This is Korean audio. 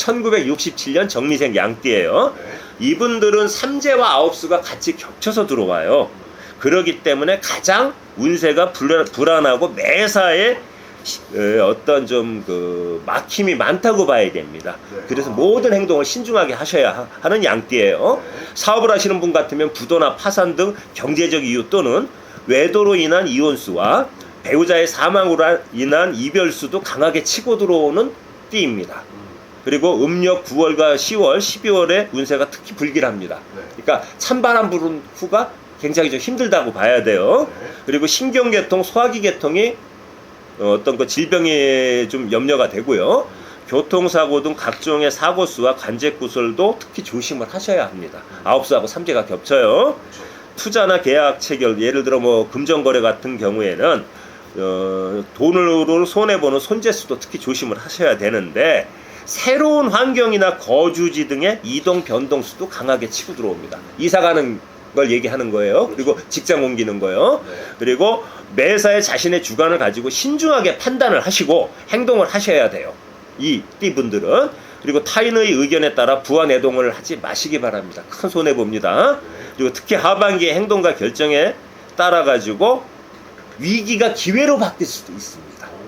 1967년 정미생 양띠예요. 이분들은 삼재와 아홉수가 같이 겹쳐서 들어와요. 그러기 때문에 가장 운세가 불안, 불안하고 매사에 시- 어, 어떤 좀 그 막힘이 많다고 봐야 됩니다. 네. 그래서 아. 모든 행동을 신중하게 하셔야 하- 하는 양띠예요. 사업을 하시는 분 같으면 부도나 파산 등 경제적 이유 또는 외도로 인한 이혼수와 배우자의 사망으로 한- 인한 이별수도 강하게 치고 들어오는 띠입니다. 그리고 음력 9월과 10월, 12월에 운세가 특히 불길합니다. 네. 그러니까 찬바람 부른 후가 굉장히 좀 힘들다고 봐야 돼요. 네. 그리고 신경계통, 소화기 계통이 어, 어떤 그 질병에 좀 염려가 되고요. 교통사고 등 각종의 사고 수와 관제 구설도 특히 조심을 하셔야 합니다. 아홉 수하고 삼재가 겹쳐요. 그렇죠. 투자나 계약 체결, 예를 들어 뭐 금전거래 같은 경우에는 어, 돈으로 손해 보는 손재수도 특히 조심을 하셔야 되는데 새로운 환경이나 거주지 등의 이동 변동수도 강하게 치고 들어옵니다. 이사 가는 걸 얘기하는 거예요. 그리고 직장 옮기는 거예요. 네. 그리고 매사에 자신의 주관을 가지고 신중하게 판단을 하시고 행동을 하셔야 돼요. 이 띠분들은 그리고 타인의 의견에 따라 부안해동을 하지 마시기 바랍니다. 큰 손해 봅니다. 그리고 특히 하반기의 행동과 결정에 따라 가지고 위기가 기회로 바뀔 수도 있습니다.